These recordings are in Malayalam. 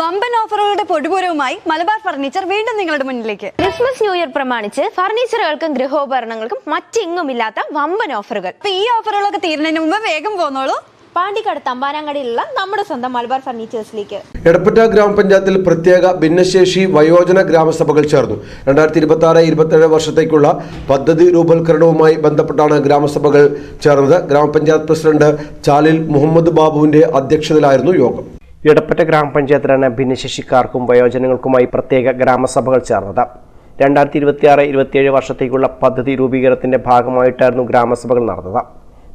വമ്പൻ ഓഫറുകളുടെ പൊടിപൂരവുമായി മലബാർ ഫർണിച്ചർ വീണ്ടും നിങ്ങളുടെ മുന്നിലേക്ക്. ക്രിസ്മസ് ന്യൂ ഇയർ പ്രമാണിച്ച് ഫർണിച്ചറുകൾക്കും ഗൃഹോപകരണങ്ങൾക്കും മറ്റെങ്ങുമില്ലാത്ത വമ്പൻ ഓഫറുകൾ. അപ്പൊ ഈ ഓഫറുകളൊക്കെ തീരുന്നതിന് മുമ്പ് വേഗം പോന്നോളൂ. പാണ്ടിക്കാട് തമ്പാനാങ്കടിയിലുള്ള നമ്മുടെ സ്വന്തം മലബാർ ഫർണിച്ചേഴ്സിലേക്ക്. എടപ്പറ്റ ഗ്രാമപഞ്ചായത്തിൽ പ്രത്യേക ഭിന്നശേഷി വയോജന ഗ്രാമസഭകൾ ചേർന്നു. രണ്ടായിരത്തി ഇരുപത്തി ആറ് ഇരുപത്തേഴ് വർഷത്തേക്കുള്ള പദ്ധതി രൂപവൽക്കരണവുമായി ബന്ധപ്പെട്ടാണ് ഗ്രാമസഭകൾ ചേർന്നത്. ഗ്രാമപഞ്ചായത്ത് പ്രസിഡന്റ് ചാലിൽ മുഹമ്മദ് ബാബുവിന്റെ അധ്യക്ഷതയിലായിരുന്നു യോഗം. എടപ്പറ്റ ഗ്രാമപഞ്ചായത്തിലാണ് ഭിന്നശേഷിക്കാർക്കും വയോജനങ്ങൾക്കുമായി പ്രത്യേക ഗ്രാമസഭകൾ ചേർന്നത്. രണ്ടായിരത്തി ഇരുപത്തിയാറ് ഇരുപത്തിയേഴ് വർഷത്തേക്കുള്ള പദ്ധതി രൂപീകരണത്തിന്റെ ഭാഗമായിട്ടായിരുന്നു ഗ്രാമസഭകൾ നടന്നത്.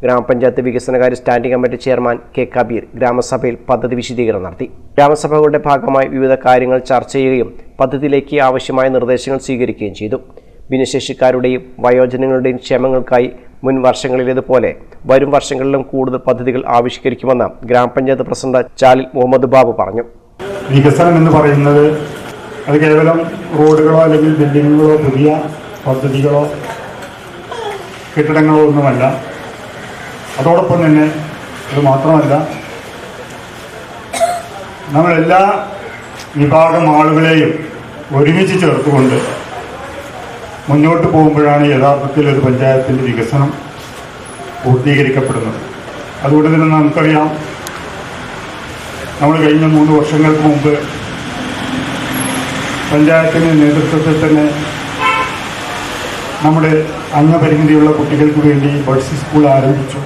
ഗ്രാമപഞ്ചായത്ത് വികസനകാര്യ standing committee chairman K. Kabeer ഗ്രാമസഭയിൽ പദ്ധതി വിശദീകരണം നടത്തി. ഗ്രാമസഭകളുടെ ഭാഗമായി വിവിധ കാര്യങ്ങൾ ചർച്ച ചെയ്യുകയും പദ്ധതിയിലേക്ക് ആവശ്യമായ നിർദ്ദേശങ്ങൾ സ്വീകരിക്കുകയും ചെയ്തു. ഭിന്നശേഷിക്കാരുടെയും വയോജനങ്ങളുടെയും ക്ഷേമങ്ങൾക്കായി മുൻ വർഷങ്ങളിലേതുപോലെ വരും വർഷങ്ങളിലും കൂടുതൽ പദ്ധതികൾ ആവിഷ്കരിക്കുമെന്ന് ഗ്രാമപഞ്ചായത്ത് പ്രസിഡന്റ് ചാലിൽ മുഹമ്മദ് ബാബു പറഞ്ഞു. വികസനം എന്ന് പറയുന്നത് അത് കേവലം റോഡുകളോ അല്ലെങ്കിൽ ബിൽഡിങ്ങുകളോ പുതിയ പദ്ധതികളോ കെട്ടിടങ്ങളോ ഒന്നുമല്ല. അതോടൊപ്പം തന്നെ അത് മാത്രമല്ല നമ്മളെല്ലാ വിഭാഗം ആളുകളെയും ഒരുമിച്ച് ചേർത്തുകൊണ്ട് മുന്നോട്ട് പോകുമ്പോഴാണ് യഥാർത്ഥത്തിൽ ഒരു പഞ്ചായത്തിന്റെ വികസനം പൂർത്തീകരിക്കപ്പെടുന്നത് അതുകൊണ്ട് തന്നെ നമുക്കറിയാം നമ്മൾ കഴിഞ്ഞ മൂന്ന് വർഷങ്ങൾക്ക് മുമ്പ് പഞ്ചായത്തിന്റെ നേതൃത്വത്തിൽ തന്നെ നമ്മുടെ അംഗപരിമിതിയുള്ള കുട്ടികൾക്ക് വേണ്ടി ബഡ്സ് സ്കൂൾ ആരംഭിച്ചു.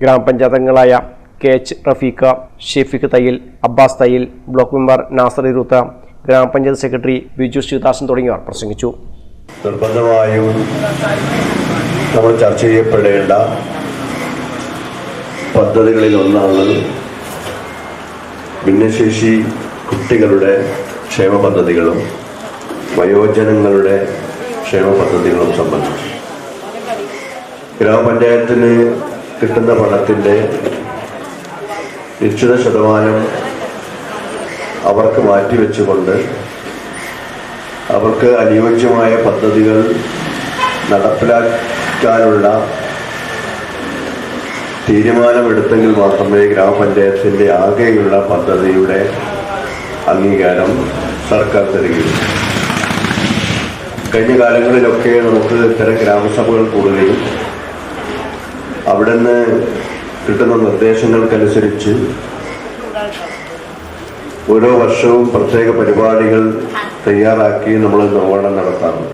ഗ്രാമപഞ്ചായത്ത് അംഗങ്ങളായ K H Rafeeqa Shafeeq Thayyil Abbas Thayyil block member Nasar Iruttha ഗ്രാമപഞ്ചായത്ത് സെക്രട്ടറി ബിജു ശിവദാസൻ തുടങ്ങിയവർ പ്രസംഗിച്ചു. നിർബന്ധമായും നമ്മൾ ചർച്ച ചെയ്യപ്പെടേണ്ട പദ്ധതികളിൽ ഒന്നാണ് ഭിന്നശേഷി കുട്ടികളുടെ ക്ഷേമ പദ്ധതികളും വയോജനങ്ങളുടെ ക്ഷേമ പദ്ധതികളും സംബന്ധിച്ച്. ഗ്രാമപഞ്ചായത്തിന് കിട്ടുന്ന പണത്തിന്റെ നിശ്ചിത ശതമാനം അവർക്ക് മാറ്റിവെച്ചുകൊണ്ട് അവർക്ക് അനുയോജ്യമായ പദ്ധതികൾ നടപ്പിലാക്കാനുള്ള തീരുമാനമെടുത്തെങ്കിൽ മാത്രമേ ഗ്രാമപഞ്ചായത്തിന്റെ ആകെയുള്ള പദ്ധതിയുടെ അംഗീകാരം സർക്കാർ തരികയുള്ളൂ. കഴിഞ്ഞ കാലങ്ങളിലൊക്കെ നമുക്ക് ഇത്തരം ഗ്രാമസഭകൾ കൂടുകയും അവിടെ നിന്ന് കിട്ടുന്ന നിർദ്ദേശങ്ങൾക്കനുസരിച്ച് ഓരോ വർഷവും പ്രത്യേക പരിപാടികൾ തയ്യാറാക്കി നമ്മൾ നിർവഹണം നടത്താറുണ്ട്.